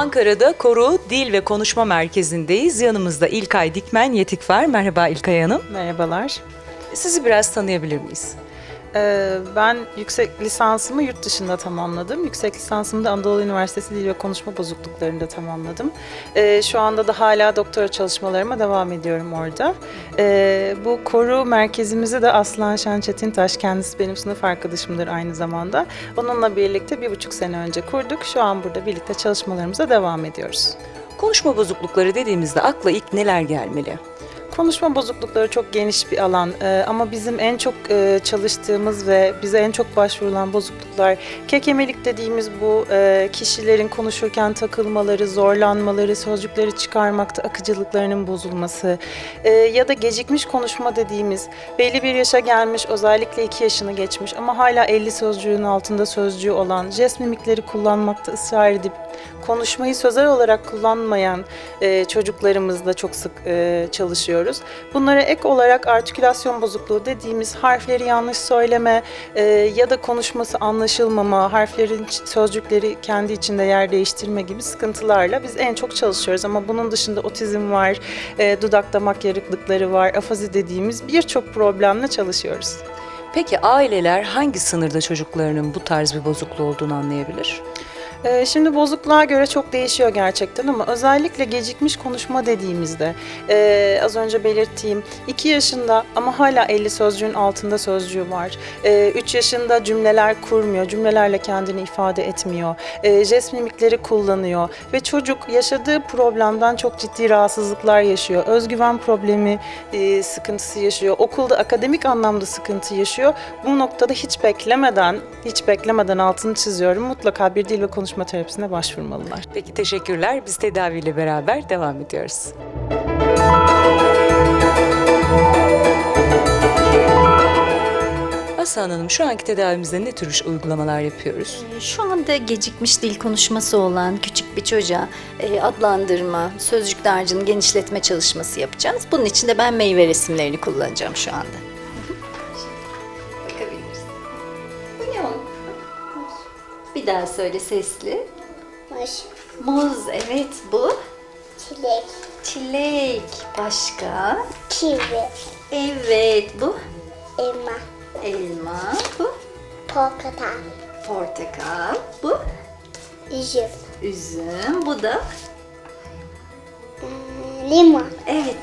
Ankara'da Koru Dil ve Konuşma Merkezi'ndeyiz. Yanımızda İlkay Dikmen Yetik var. Merhaba İlkay Hanım. Merhabalar. Sizi biraz tanıyabilir miyiz? Ee, ben yüksek lisansımı yurt dışında tamamladım. Yüksek lisansımı da Anadolu Üniversitesi Dil ve Konuşma Bozukluklarında tamamladım. Ee, şu anda da hala doktora çalışmalarıma devam ediyorum orada. Ee, bu koru merkezimizi de Aslan Şen Çetintaş, kendisi benim sınıf arkadaşımdır aynı zamanda. Onunla birlikte bir buçuk sene önce kurduk. Şu an burada birlikte çalışmalarımıza devam ediyoruz. Konuşma bozuklukları dediğimizde akla ilk neler gelmeli? Konuşma bozuklukları çok geniş bir alan. Ee, ama bizim en çok e, çalıştığımız ve bize en çok başvurulan bozukluklar kekemelik dediğimiz bu e, kişilerin konuşurken takılmaları, zorlanmaları, sözcükleri çıkarmakta akıcılıklarının bozulması e, ya da gecikmiş konuşma dediğimiz belli bir yaşa gelmiş özellikle 2 yaşını geçmiş ama hala 50 sözcüğün altında sözcüğü olan jest mimikleri kullanmakta ısrar edip konuşmayı sözel olarak kullanmayan e, çocuklarımızla çok sık e, çalışıyoruz. Bunlara ek olarak artikülasyon bozukluğu dediğimiz harfleri yanlış söyleme e, ya da konuşması anlaşılmama, harflerin sözcükleri kendi içinde yer değiştirme gibi sıkıntılarla biz en çok çalışıyoruz. Ama bunun dışında otizm var, e, dudak damak yarıklıkları var, afazi dediğimiz birçok problemle çalışıyoruz. Peki aileler hangi sınırda çocuklarının bu tarz bir bozukluğu olduğunu anlayabilir? Ee, Şimdi bozukluğa göre çok değişiyor gerçekten ama özellikle gecikmiş konuşma dediğimizde e, az önce belirttiğim 2 yaşında ama hala 50 sözcüğün altında sözcüğü var. 3 yaşında cümleler kurmuyor, cümlelerle kendini ifade etmiyor. E, jest mimikleri kullanıyor ve çocuk yaşadığı problemden çok ciddi rahatsızlıklar yaşıyor. Özgüven problemi e, sıkıntısı yaşıyor. Okulda akademik anlamda sıkıntı yaşıyor. Bu noktada hiç beklemeden, hiç beklemeden altını çiziyorum. Mutlaka bir dil ve konuşma terapisine başvurmalılar. Peki teşekkürler. Biz tedaviyle beraber devam ediyoruz. Aslan Hanım şu anki tedavimizde ne tür uygulamalar yapıyoruz? Şu anda gecikmiş dil konuşması olan küçük bir çocuğa e, adlandırma, sözcük dağarcığını genişletme çalışması yapacağız. Bunun için de ben meyve resimlerini kullanacağım şu anda. Bir daha söyle sesli. Baş, Muz, evet bu. çilek, Çilek, başka. kivi, Evet bu. elma, Elma, bu. portakal, Portakal, bu. üzüm, Üzüm, bu da. hmm, limon. Evet.